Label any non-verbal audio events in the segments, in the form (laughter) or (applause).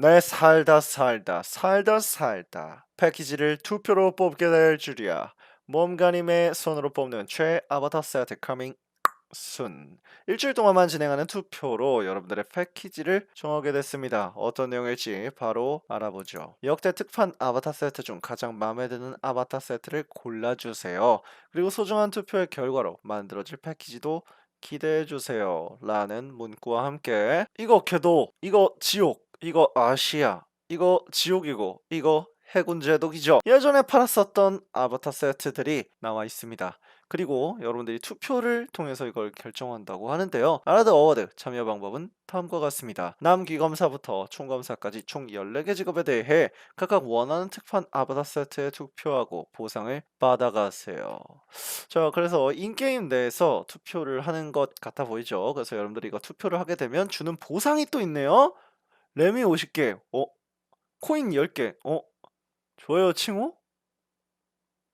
내 살다 살다 살다 살다 패키지를 투표로 뽑게 될 줄이야. 몸가님의 손으로 뽑는 최 아바타 세트 커밍 순 일주일 동안만 진행하는 투표로 여러분들의 패키지를 정하게 됐습니다. 어떤 내용일지 바로 알아보죠. 역대 특판 아바타 세트 중 가장 마음에 드는 아바타 세트를 골라주세요. 그리고 소중한 투표의 결과로 만들어질 패키지도 기대해주세요. 라는 문구와 함께 이거 궤도, 이거 지옥, 이거 아시아, 이거 지옥이고, 이거 해군 제독이죠. 예전에 팔았었던 아바타 세트들이 나와 있습니다. 그리고 여러분들이 투표를 통해서 이걸 결정한다고 하는데요. 아라드 어워드 참여 방법은 다음과 같습니다. 남기검사부터 총검사까지 총 14개 직업에 대해 각각 원하는 특판 아바타 세트에 투표하고 보상을 받아가세요. 자, 그래서 인게임 내에서 투표를 하는 것 같아 보이죠? 그래서 여러분들이 이거 투표를 하게 되면 주는 보상이 또 있네요. 레미 50개, 어? 코인 10개, 어? 좋아요 칭호?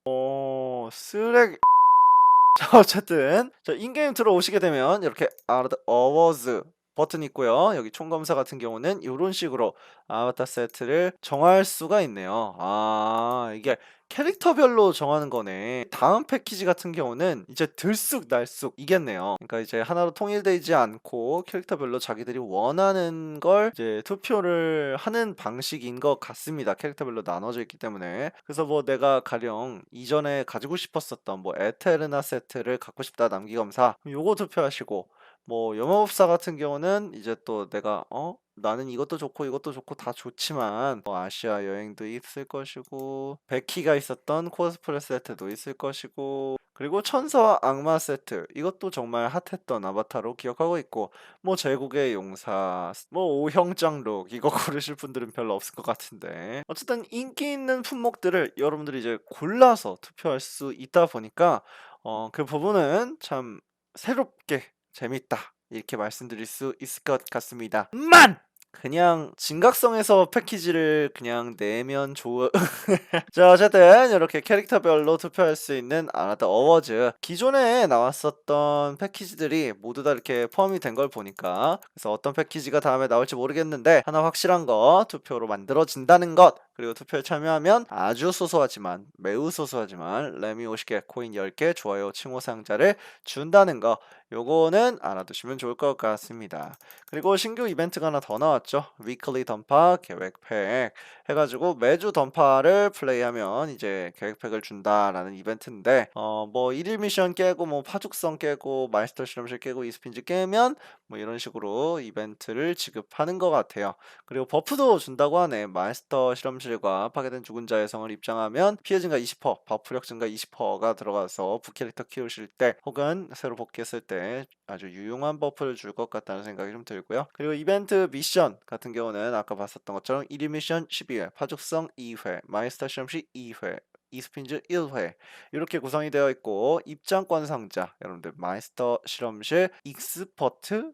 어, 쓰레기. (laughs) 자, 어쨌든 자, 인게임 들어오시게 되면 이렇게 아르드 어워즈 버튼이 있고요. 여기 총검사 같은 경우는 이런 식으로 아바타 세트를 정할 수가 있네요. 아, 이게 캐릭터별로 정하는 거네. 다음 패키지 같은 경우는 이제 들쑥날쑥 이겠네요. 그러니까 이제 하나로 통일되지 않고 캐릭터별로 자기들이 원하는 걸 이제 투표를 하는 방식인 것 같습니다. 캐릭터별로 나눠져 있기 때문에. 그래서 뭐 내가 가령 이전에 가지고 싶었었던 뭐 에테르나 세트를 갖고 싶다 남기검사 요거 투표하시고 뭐 영업사 같은 경우는 이제 또 내가 어? 나는 이것도 좋고 이것도 좋고 다 좋지만 뭐 아시아 여행도 있을 것이고 베키가 있었던 코스프레 세트도 있을 것이고 그리고 천사와 악마 세트 이것도 정말 핫했던 아바타로 기억하고 있고 뭐 제국의 용사 뭐 오형장룩 이거 (laughs) 고르실 분들은 별로 없을 것 같은데 어쨌든 인기 있는 품목들을 여러분들이 이제 골라서 투표할 수 있다 보니까 어 그 부분은 참 새롭게 재밌다 이렇게 말씀드릴 수 있을 것 같습니다. 만! 그냥 진각성에서 패키지를 그냥 내면 좋을 (laughs) 자 어쨌든 이렇게 캐릭터별로 투표할 수 있는 아나다 어워즈 기존에 나왔었던 패키지들이 모두 다 이렇게 포함이 된 걸 보니까 그래서 어떤 패키지가 다음에 나올지 모르겠는데 하나 확실한 거 투표로 만들어진다는 것 그리고 투표에 참여하면 아주 소소하지만 매우 소소하지만 레미 50개 코인 10개 좋아요 칭호 상자를 준다는 거 요거는 알아두시면 좋을 것 같습니다. 그리고 신규 이벤트가 하나 더 나왔죠. 위클리 던파 계획팩. 해가지고 매주 던파를 플레이하면 이제 계획팩을 준다라는 이벤트인데 어 뭐 1일 미션 깨고 뭐 파죽성 깨고 마이스터 실험실 깨고 이스핀즈 깨면 뭐 이런 식으로 이벤트를 지급하는 것 같아요. 그리고 버프도 준다고 하네. 마이스터 실험실 과 파괴된 죽은 자의 성을 입장하면 피해 증가 20% 버프력 증가 20%가 들어가서 부캐릭터 키우실 때 혹은 새로 복귀했을 때 아주 유용한 버프를 줄 것 같다는 생각이 좀 들고요. 그리고 이벤트 미션 같은 경우는 아까 봤었던 것처럼 1일 미션 12회 파죽성 2회 마이스터 실험실 2회 이스핀즈 1회 이렇게 구성이 되어 있고 입장권 상자 여러분들 마이스터 실험실 익스퍼트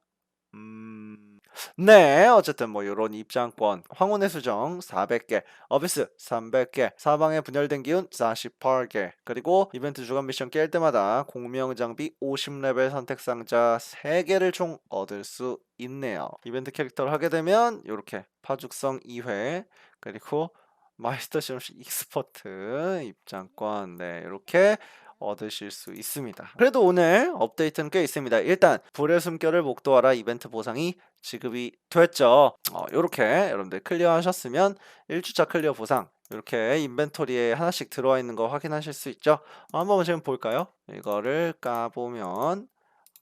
음... 네 어쨌든 뭐 요런 입장권 황혼의 수정 400개 어비스 300개 사방에 분열된 기운 48개 그리고 이벤트 주간 미션 깰 때마다 공명 장비 50레벨 선택 상자 3개를 총 얻을 수 있네요 이벤트 캐릭터를 하게 되면 요렇게 파죽성 2회 그리고 마이스터 실험실 익스퍼트 입장권 네 이렇게 얻으실 수 있습니다. 그래도 오늘 업데이트는 꽤 있습니다. 일단 불의 숨결을 목도하라 이벤트 보상이 지급이 됐죠. 어, 이렇게 여러분들 클리어하셨으면 1주차 클리어 보상 이렇게 인벤토리에 하나씩 들어와 있는 거 확인하실 수 있죠. 어, 한번 지금 볼까요? 이거를 까보면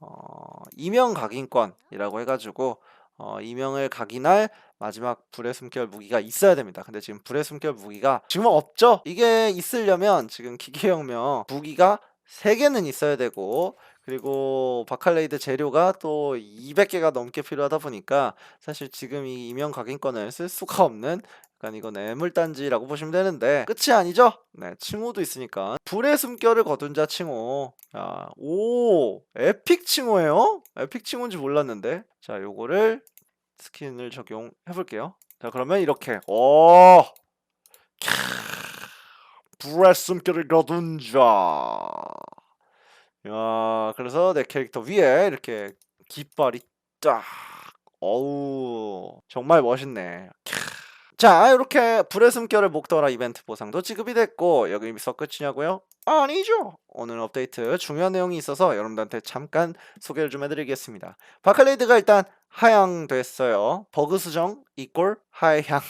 어, 이명 각인권이라고 해가지고 어, 이명을 각인할 마지막 불의 숨결 무기가 있어야 됩니다. 근데 지금 불의 숨결 무기가 지금 없죠? 이게 있으려면 지금 기계혁명 무기가 3개는 있어야 되고 그리고 바칼레이드 재료가 또 200개가 넘게 필요하다 보니까 사실 지금 이 이명 각인권을 쓸 수가 없는 약간 이건 애물단지라고 보시면 되는데 끝이 아니죠? 네, 칭호도 있으니까. 불의 숨결을 거둔 자 칭호. 자, 오 에픽 칭호예요? 에픽 칭호인지 몰랐는데. 자 요거를 스킨을 적용해 볼게요. 자 그러면 이렇게. 오 캬, 불의 숨결을 거둔 자 야, 그래서 내 캐릭터 위에 이렇게 깃발이 딱 어우 정말 멋있네 캬. 자 이렇게 불의 숨결을 목도하라 이벤트 보상도 지급이 됐고 여기서 끝이냐고요? 아니죠. 오늘 업데이트 중요한 내용이 있어서 여러분들한테 잠깐 소개를 좀 해드리겠습니다. 바칼레이드가 일단 하향됐어요. 버그 수정 이꼴 하향.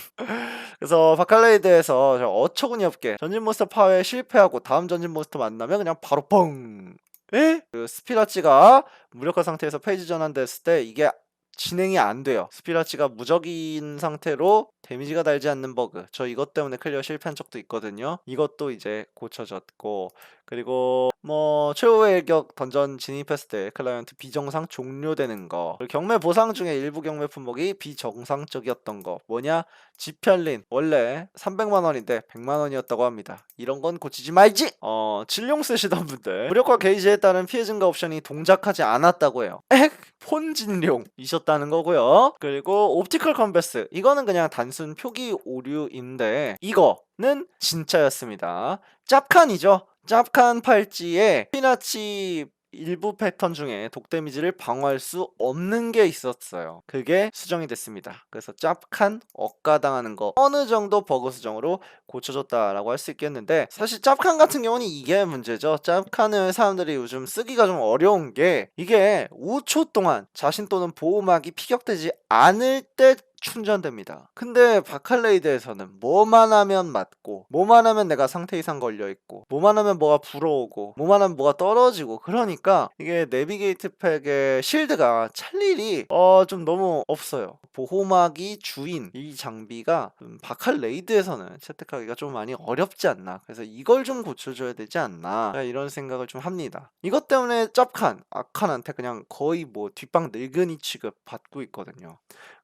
그래서 바칼레이드에서 저 어처구니 없게 전진 몬스터 파괴에 실패하고 다음 전진 몬스터 만나면 그냥 바로 뻥. 에? 그 스피라치가 무력화 상태에서 페이지 전환됐을 때 이게 진행이 안 돼요. 스피라치가 무적인 상태로 데미지가 달지 않는 버그. 저 이것 때문에 클리어 실패한 적도 있거든요. 이것도 이제 고쳐졌고 그리고 뭐 최후의 일격 던전 진입했을 때 클라이언트 비정상 종료되는 거. 경매 보상 중에 일부 경매 품목이 비정상적이었던 거. 뭐냐? 지편린 원래 300만 원인데 100만 원이었다고 합니다. 이런 건 고치지 말지. 어, 진룡 쓰시던 분들 무력화 게이지에 따른 피해 증가 옵션이 동작하지 않았다고 해요. (laughs) 엑! 폰진룡이셨다는 거고요. 그리고 옵티컬 컨베스 이거는 그냥 단순 표기 오류인데 이거는 진짜였습니다. 짭칸이죠. 짭칸 팔찌에 피나치 일부 패턴 중에 독 데미지를 방어할 수 없는 게 있었어요. 그게 수정이 됐습니다. 그래서 짭칸 억가당하는 거 어느 정도 버그 수정으로 고쳐졌다라고 할 수 있겠는데 사실 짭칸 같은 경우는 이게 문제죠. 짭칸을 사람들이 요즘 쓰기가 좀 어려운 게 이게 5초 동안 자신 또는 보호막이 피격되지 않을 때 충전됩니다. 근데 바칼레이드에서는 뭐만 하면 맞고 뭐만 하면 내가 상태 이상 걸려 있고 뭐만 하면 뭐가 불어오고 뭐만 하면 뭐가 떨어지고 그러니까 이게 내비게이트 팩의 실드가 찰 일이 어 좀 너무 없어요. 보호막이 주인 이 장비가 좀 바칼레이드에서는 채택하기가 좀 많이 어렵지 않나. 그래서 이걸 좀 고쳐줘야 되지 않나. 이런 생각을 좀 합니다. 이것 때문에 짭칸, 아칸한테 그냥 거의 뭐 뒷방 늙은이 취급 받고 있거든요.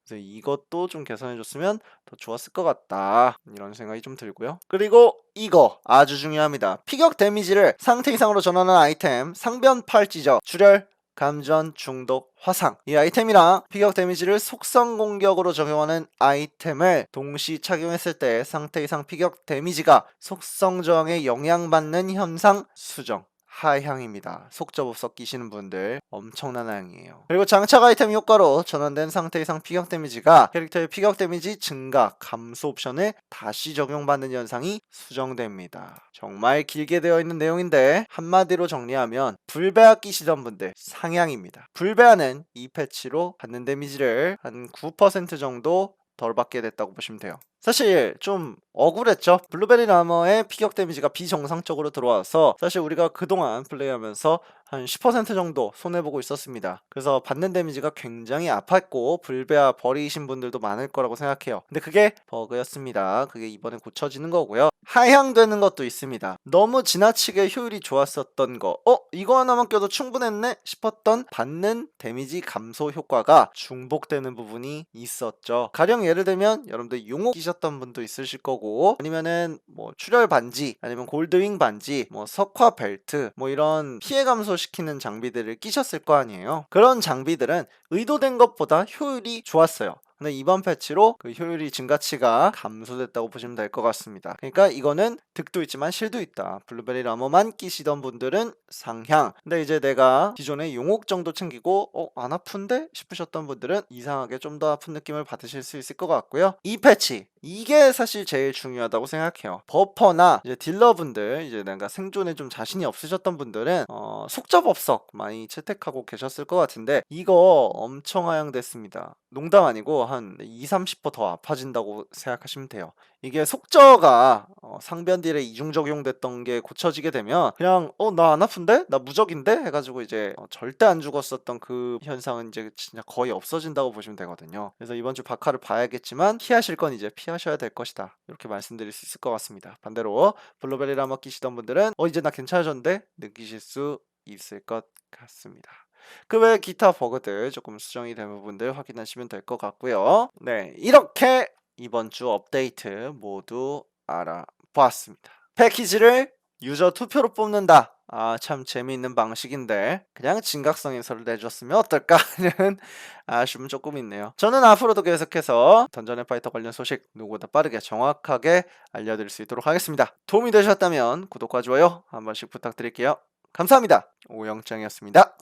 그래서 이것도 좀 개선해줬으면 더 좋았을 것 같다. 이런 생각이 좀 들고요. 그리고 이거 아주 중요합니다. 피격 데미지를 상태 이상으로 전환하는 아이템 상변 팔찌죠. 출혈 감전, 중독, 화상. 이 아이템이랑 피격 데미지를 속성 공격으로 적용하는 아이템을 동시 착용했을 때 상태 이상 피격 데미지가 속성 저항에 영향받는 현상 수정 하향입니다. 속접없어 끼시는 분들 엄청난 하향이에요. 그리고 장착 아이템 효과로 전환된 상태 이상 피격 데미지가 캐릭터의 피격 데미지 증가, 감소 옵션을 다시 적용받는 현상이 수정됩니다. 정말 길게 되어 있는 내용인데 한마디로 정리하면 불배아 끼시던 분들 상향입니다. 불배아는 이 패치로 받는 데미지를 한 9% 정도 덜 받게 됐다고 보시면 돼요. 사실 좀 억울했죠. 블루베리 라머의 피격 데미지가 비정상적으로 들어와서 사실 우리가 그동안 플레이하면서 한 10% 정도 손해보고 있었습니다. 그래서 받는 데미지가 굉장히 아팠고 불배아 버리신 분들도 많을 거라고 생각해요. 근데 그게 버그였습니다. 그게 이번에 고쳐지는 거고요. 하향되는 것도 있습니다. 너무 지나치게 효율이 좋았었던 거, 어? 이거 하나만 껴도 충분했네? 싶었던 받는 데미지 감소 효과가 중복되는 부분이 있었죠. 가령 예를 들면 여러분들 용옥 끼셨던 분도 있으실 거고 아니면은 뭐 출혈 반지 아니면 골드윙 반지 뭐 석화 벨트 뭐 이런 피해 감소시키는 장비들을 끼셨을 거 아니에요. 그런 장비들은 의도된 것보다 효율이 좋았어요. 근데 이번 패치로 그 효율이 증가치가 감소됐다고 보시면 될 것 같습니다. 그러니까 이거는 득도 있지만 실도 있다. 블루베리 라머만 끼시던 분들은 상향. 근데 이제 내가 기존에 용옥 정도 챙기고 어 안 아픈데 싶으셨던 분들은 이상하게 좀 더 아픈 느낌을 받으실 수 있을 것 같고요. 이 패치 이게 사실 제일 중요하다고 생각해요. 버퍼나 이제 딜러분들 이제 내가 생존에 좀 자신이 없으셨던 분들은 어, 속접업석 많이 채택하고 계셨을 것 같은데 이거 엄청 하향됐습니다. 농담 아니고 한 2, 30%더 아파진다고 생각하시면 돼요. 이게 속저가 어, 상변 딜에 이중 적용됐던 게 고쳐지게 되면 그냥 어 나 안 아픈데 나 무적인데 해가지고 이제 어, 절대 안 죽었었던 그 현상은 이제 진짜 거의 없어진다고 보시면 되거든요. 그래서 이번 주 바카를 봐야겠지만 피하실 건 이제 피하 셔야 될 것이다. 이렇게 말씀드릴 수 있을 것 같습니다. 반대로 블루베리 라마 끼시던 분들은 어 이제 나 괜찮아졌는데 느끼실 수 있을 것 같습니다. 그 외 기타 버그들 조금 수정이 된 부분들 확인하시면 될 것 같고요. 네, 이렇게 이번 주 업데이트 모두 알아보았습니다. 패키지를 유저 투표로 뽑는다. 아, 참 재미있는 방식인데 그냥 진각성 해설을 내줬으면 어떨까 (laughs) 하는 아쉬움 조금 있네요. 저는 앞으로도 계속해서 던전의 파이터 관련 소식 누구보다 빠르게 정확하게 알려드릴 수 있도록 하겠습니다. 도움이 되셨다면 구독과 좋아요 한 번씩 부탁드릴게요. 감사합니다. 오영장이었습니다.